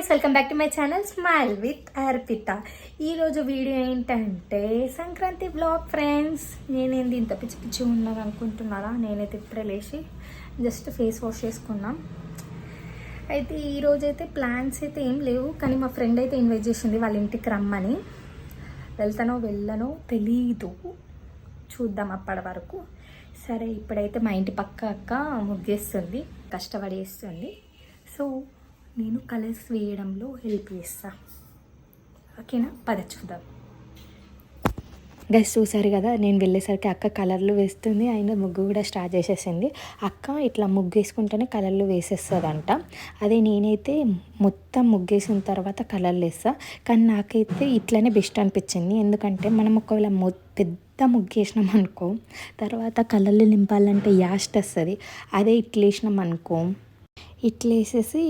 Guys welcome back to my channel smile with Arpita ఈరోజు video ఏంటంటే Sankranti blog friends నేనేంది ఇంత పిచ్చి పిచ్చి ఉన్నాను అనుకుంటున్నారా? నేనైతే ఇప్పుడే లేచి జస్ట్ ఫేస్ వాష్ చేసుకున్నాం. అయితే ఈరోజు అయితే ప్లాన్స్ అయితే ఏం లేవు కానీ మా ఫ్రెండ్ అయితే ఇన్వైట్ చేసింది వాళ్ళ ఇంటికి రమ్మని. వెళ్తానో వెళ్ళనో తెలీదు. చూద్దాం అప్పటి వరకు. సరే ఇప్పుడైతే మా ఇంటి పక్క అక్క ముగ్గేస్తుంది కష్టపడి వేస్తుంది సో నేను కలర్స్ వేయడంలో హెల్ప్ చేస్తా. ఓకేనా? పద చూద్దాం. గైస్ చూసారు కదా నేను వెళ్ళేసరికి అక్క కలర్లు వేస్తుంది అయినా ముగ్గు కూడా స్టార్ట్ చేసేసింది. అక్క ఇట్లా ముగ్గు వేసుకుంటేనే కలర్లు వేసేస్తుందంట. అదే నేనైతే మొత్తం ముగ్గేసిన తర్వాత కలర్లు వేస్తా. కానీ నాకైతే ఇట్లనే బెస్ట్ అనిపించింది. ఎందుకంటే మనం ఒకవేళ మొ పెద్ద ముగ్గు వేసినాం అనుకో తర్వాత కలర్లు నింపాలంటే యాస్ట్ వస్తుంది. అదే ఇట్లా వేసినాం అనుకో ఇట్లా వేసేసి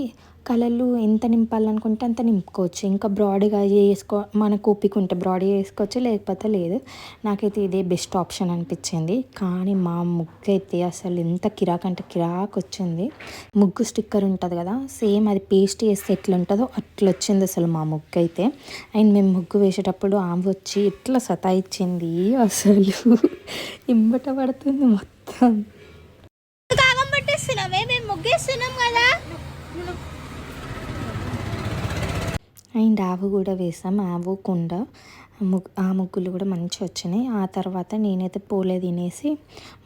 కలర్లు ఎంత నింపాలనుకుంటే అంత నింపుకోవచ్చు. ఇంకా బ్రాడ్గా చేసుకో మనకు ఓపిక ఉంటే బ్రాడ్గా వేసుకోవచ్చు లేకపోతే లేదు. నాకైతే ఇదే బెస్ట్ ఆప్షన్ అనిపించింది. కానీ మా ముగ్గు అయితే అసలు ఎంత కిరాక్ అంటే కిరాక్ వచ్చింది. ముగ్గు స్టిక్కర్ ఉంటుంది కదా సేమ్ అది పేస్ట్ వేస్తే ఎట్లా ఉంటుందో అట్లా వచ్చింది అసలు మా ముగ్గు అయితే అండ్ మేము ముగ్గు వేసేటప్పుడు ఆమె వచ్చి ఇట్లా సతాయిచ్చింది అసలు. ఇంబట పడుతుంది మొత్తం. కాగం పట్టేస్తున్నామే మేము ముగ్గేస్తున్నాం కదా. అండ్ ఆవు కూడా వేసాం. ఆవు కుండ ఆ ముగ్గులు కూడా మంచిగా వచ్చినాయి. ఆ తర్వాత నేనైతే పోలే తినేసి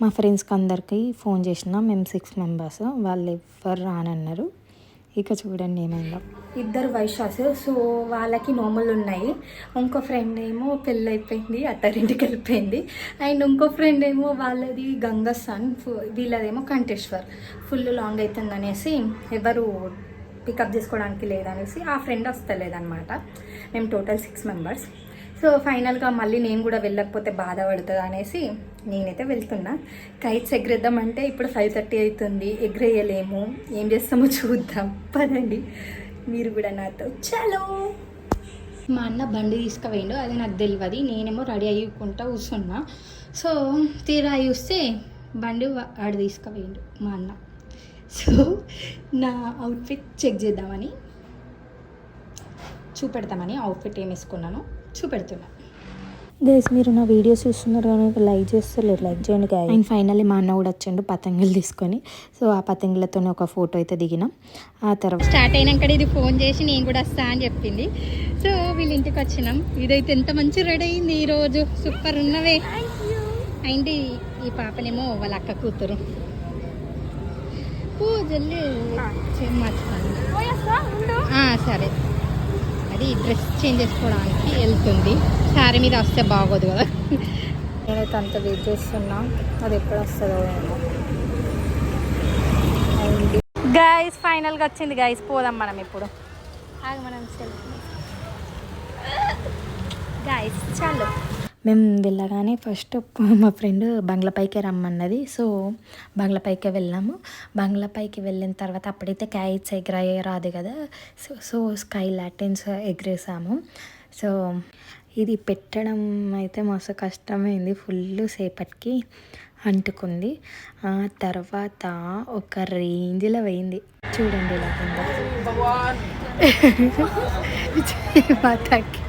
మా ఫ్రెండ్స్కి అందరికీ ఫోన్ చేసిన. మేము సిక్స్ మెంబర్స్. వాళ్ళు ఎవ్వరు రానన్నారు. ఇక చూడండి ఏమైందో. ఇద్దరు వైశాస్. సో వాళ్ళకి నోములు ఉన్నాయి. ఇంకో ఫ్రెండ్ ఏమో పెళ్ళి అయిపోయింది అత్తారింటికి వెళ్ళిపోయింది. అండ్ ఇంకో ఫ్రెండ్ ఏమో వాళ్ళది గంగసన్ వీళ్ళదేమో కంటేశ్వర్ ఫుల్ లాంగ్ అవుతుంది అనేసి ఎవరు పికప్ చేసుకోవడానికి లేదనేసి ఆ ఫ్రెండ్ వస్తలేదనమాట మేము టోటల్ సిక్స్ మెంబర్స్. సో ఫైనల్గా మళ్ళీ నేను కూడా వెళ్ళకపోతే బాధపడుతుంది అనేసి నేనైతే వెళ్తున్నా. కైట్స్ ఎగరేద్దామంటే ఇప్పుడు ఫైవ్ థర్టీ అవుతుంది. ఎగరేయలేము. ఏం చేస్తామో చూద్దాం. పదండి. మీరు కూడా నాతో చలో. మా అన్న బండి తీసుకుపోయిండు. అది నాకు తెలియదు నేనేమో రెడీ అయ్యకుండా కూర్చున్నా. సో తీరా చూస్తే బండి వా- వాడు తీసుకుపోయిండు మా అన్న. సో నా అవుట్ఫిట్ చెక్ చేద్దామని చూపెడతామని అవుట్ఫిట్ ఏం వేసుకున్నాను చూపెడుతున్నా. గైస్ మీరు నా వీడియోస్ చూస్తున్నారు కానీ లైక్ చేస్తలేరు. లైక్ చేయండి గాయ అండ్ ఫైనల్లీ మా అన్న కూడా వచ్చిండు పతంగులు తీసుకొని. సో ఆ పతంగులతోనే ఒక ఫోటో అయితే దిగినాం. ఆ తర్వాత స్టార్ట్ అయినాక ఇది ఫోన్ చేసి నేను కూడా వస్తా అని చెప్పింది. సో వీళ్ళ ఇంటికి వచ్చినాం. ఇదైతే ఎంత మంచి రెడీ అయింది ఈ రోజు సూపర్ ఉన్నవే అండ్ ఈ పాపనేమో వాళ్ళ అక్క కూతురు. మర్చిపోయింది ఆ, సరే. అది డ్రెస్ చేంజ్ చేసుకోవడానికి వెళ్తుంది. శారీ మీద వస్తే బాగోదు కదా. నేనైతే అంత వెయిట్ చేస్తున్నా. అది ఎప్పుడు వస్తుందో ఏమో. గైస్ ఫైనల్గా వచ్చింది. గైస్ పోదాం మనం ఇప్పుడు. ఆగ మనం గైస్ చాలు. మేము వెళ్ళగానే ఫస్ట్ మా ఫ్రెండ్ బంగ్లాపైకి రమ్మన్నది. సో బంగ్లాపైకి వెళ్ళాము. బంగ్లాపైకి వెళ్ళిన తర్వాత అప్పుడైతే క్యాయిట్స్ ఎగరాయ రాదు కదా. సో సో స్కై లాటిన్స్ ఎగరేసాము. సో ఇది పెట్టడం అయితే మస్తు కష్టమైంది. ఫుల్ సేపటికి అంటుకుంది. ఆ తర్వాత ఒక రేంజ్లో పోయింది. చూడండి ఇలా కింద మాతాకి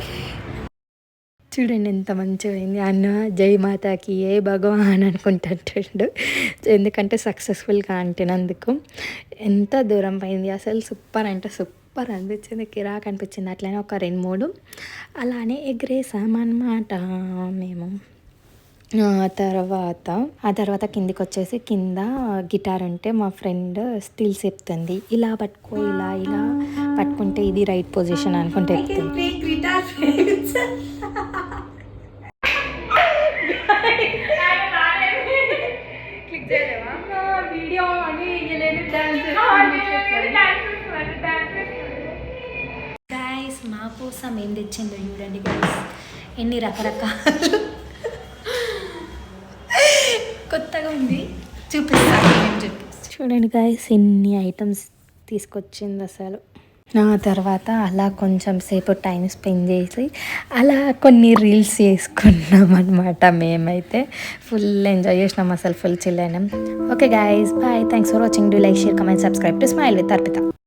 చూడండి ఎంత మంచిగా అయింది అన్న జై మాతాకి ఏ భగవాన్ అనుకుంటుంటాడు. ఎందుకంటే సక్సెస్ఫుల్గా అంటినందుకు. ఎంత దూరం పోయింది. అసలు సూపర్ అంటే సూపర్ అనిపించింది. కిరాక్ అనిపించింది. అట్లనే ఒక రెండు మూడు. అలానే ఎగ్రేసామన్నమాట మేము. తర్వాత ఆ తర్వాత కిందికి వచ్చేసి కింద గిటార్ ఉంటే మా ఫ్రెండ్ స్టిల్స్ చెప్తుంది. ఇలా పట్టుకో ఇలా ఇలా. పట్టుకుంటే ఇది రైట్ పొజిషన్ అనుకుంటే చెప్తుంది. గైస్ మా కోసం ఏం తెచ్చిందో చూడండి గైస్ ఎన్ని రకరకాలు. కొత్తగా ఉంది. చూపిస్తాను చూడండి గైస్ ఎన్ని ఐటమ్స్ తీసుకొచ్చింది అసలు. ఆ తర్వాత అలా కొంచెం సేపు టైం స్పెండ్ చేసి అలా కొన్ని రీల్స్ చేసుకున్నాం అనమాట మేమైతే. ఫుల్ ఎంజాయ్ చేసినాం అసలు ఫుల్ చిల్ అయినాం. Okay guys bye thanks for watching do like share comment subscribe to smile with Arpita